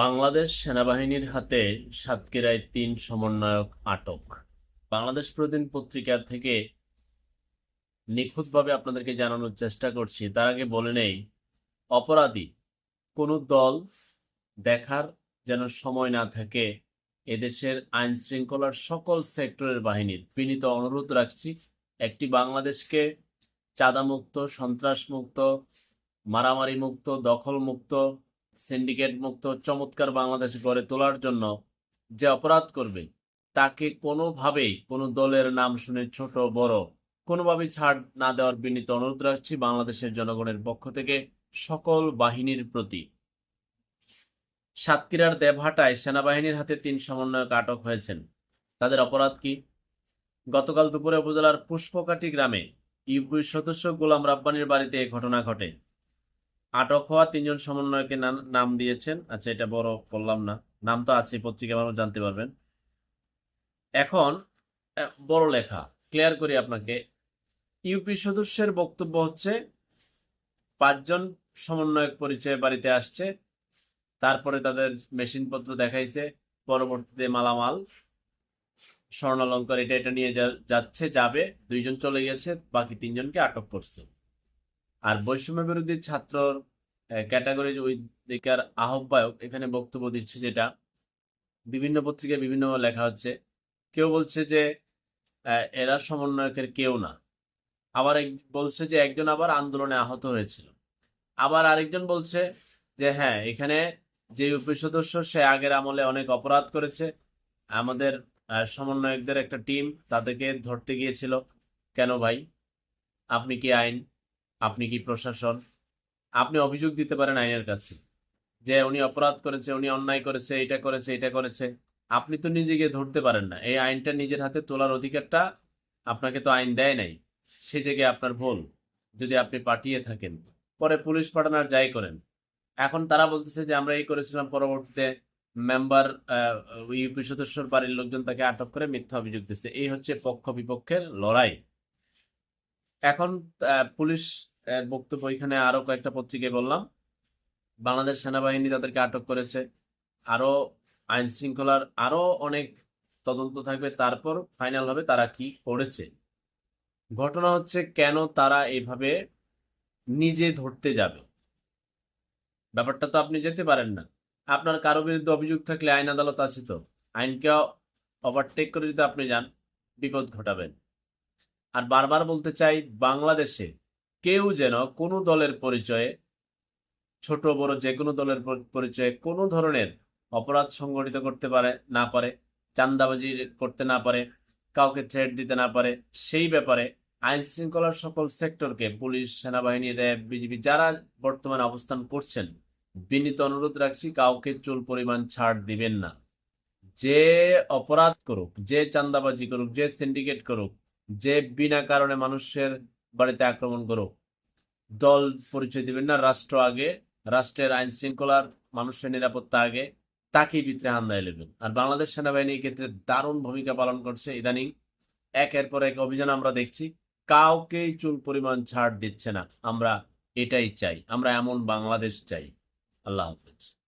বাংলাদেশ সেনাবাহিনীর হাতে সাতক্ষীরায় তিন সমন্বয়ক আটক। বাংলাদেশ প্রতিদিন পত্রিকা থেকে নিখুঁতভাবে আপনাদেরকে জানানোর চেষ্টা করছি। তার আগে বলে নেই, অপরাধী, কোনো দল দেখার যেন সময় না থাকে, এদেশের আইন শৃঙ্খলার সকল সেক্টরের বাহিনীর বিনীত অনুরোধ রাখছি, একটি বাংলাদেশকে চাঁদামুক্ত, সন্ত্রাসমুক্ত মারামারি মুক্ত দখল মুক্ত সিন্ডিকেট মুক্ত, চমৎকার বাংলাদেশ গড়ে তোলার জন্য যে অপরাধ করবে, তাকে কোনোভাবেই কোনো দলের নাম শুনে ছোট, বড়, কোনোভাবেই ছাড় না দেওয়ার বিনীত অনুরোধ রাখছি বাংলাদেশের জনগণের পক্ষ থেকে সকল বাহিনীর প্রতি। সাতক্ষীরার দেবহাটায় সেনাবাহিনীর হাতে তিন সমন্বয়ক আটক হয়েছেন। তাদের অপরাধ কি? গতকাল দুপুরে উপজেলার পুষ্পকাটি গ্রামে ইউপি সদস্য গোলাম রাব্বানির বাড়িতে এই ঘটনা ঘটে। আটক হওয়া তিনজন সমন্বয়কে নাম দিয়েছেন। আচ্ছা এটা বড় করলাম না। নাম তো আছে পত্রিকা মানুষ জানতে পারবেন। এখন বড় লেখা। ক্লিয়ার করি আপনাকে। ইউপি সদস্যের বক্তব্য হচ্ছে, পাঁচজন সমন্বয়ক পরিচয়ে বাড়িতে আসছে, তারপরে তাদের মেশিনপত্র দেখাইছে, পরবর্তীতে মালামাল, স্বর্ণালঙ্কার, এটা এটা নিয়ে যাচ্ছে, যাবে, দুইজন চলে গেছে, বাকি তিনজনকে আটক করছে। আর বৈষম্য বিরোধী ছাত্র ক্যাটাগরির দিকার আহ্বায়ক এখানে বক্তব্য দিচ্ছে যেটা। বিভিন্ন পত্রিকায় বিভিন্ন লেখা হচ্ছে। কেউ বলছে যে এরা সমন্বয়কের কেউ না। আবার বলছে যে একজন আবার আন্দোলনে আহত হয়েছিল। আবার আরেকজন বলছে যে হ্যাঁ এখানে যে ইউপি সদস্য, সে আগের আমলে অনেক অপরাধ করেছে। আমাদের সমন্বয়কদের একটা টিম তাদেরকে ধরতে গিয়েছিল। কেন ভাই? আপনি কি আইন আপনি কি প্রশাসন? আপনি অভিযোগ দিতে পারেন আইনের কাছে যে উনি অপরাধ করেছে, উনি অন্যায় করেছে, এটা করেছে এটা করেছে। আপনি তো নিজে গিয়ে ধরতে পারেন না। এই আইনটা নিজের হাতে তোলার অধিকারটা আপনাকে তো আইন দেয় নাই। সে জায়গায় আপনার ভুল, যদি আপনি পাঠিয়ে থাকেন। পরে পুলিশ পাঠানোর যাই করেন। এখন তারা বলতেছে যে আমরা এই করেছিলাম, পরবর্তীতে মেম্বার ইউপি সদস্যর বাড়ির লোকজন তাকে আটক করে মিথ্যা অভিযোগ দিচ্ছে। এই হচ্ছে পক্ষ বিপক্ষের লড়াই। এখন পুলিশ বক্তব্য এখানে আরও কয়েকটা পত্রিকায় বললাম। বাংলাদেশ সেনাবাহিনী তাদেরকে আটক করেছে। আরও আইন শৃঙ্খলার আরও অনেক তদন্ত থাকবে, তারপর ফাইনাল হবে তারা কি করেছে। ঘটনা হচ্ছে কেন তারা এভাবে নিজে ধরতে যাবে? ব্যাপারটা তো আপনি যেতে পারেন না। আপনার কারও বিরুদ্ধে অভিযোগ থাকলে আইন আদালত আছে তো। আইনকে ওভারটেক করে যদি আপনি যান, বিপদ ঘটাবেন। আর বারবার বলতে চাই, বাংলাদেশে কেউ যেন কোনো দলের পরিচয়ে, ছোট, বড় যে কোনো দলের পরিচয়ে কোনো ধরনের অপরাধ সংগঠিত করতে পারে, না পারে চান্দাবাজি করতে না পারে, কাউকে থ্রেট দিতে না পারে, সেই ব্যাপারে আইন শৃঙ্খলার সকল সেক্টরকে পুলিশ, সেনাবাহিনী, র্যাব, বিজিবি যারা বর্তমানে অবস্থান করছেন, বিনীত অনুরোধ রাখছি কাউকে চুল পরিমাণ ছাড় দিবেন না। যে অপরাধ করুক, যে চান্দাবাজি করুক, যে সিন্ডিকেট করুক যে বিনা কারণে মানুষের বাড়িতে আক্রমণ করুক দল পরিচয় দিবেন না, রাষ্ট্র আগে, রাষ্ট্রের আইন শৃঙ্খলার, মানুষের নিরাপত্তা আগে, তাকেই ভিতরে হামলায় নেবেন আর বাংলাদেশ সেনাবাহিনী এই ক্ষেত্রে দারুণ ভূমিকা পালন করছে ইদানিং। একের পর এক অভিযান আমরা দেখছি, কাউকেই চুল পরিমাণ ছাড় দিচ্ছে না। আমরা এটাই চাই, আমরা এমন বাংলাদেশ চাই। আল্লাহ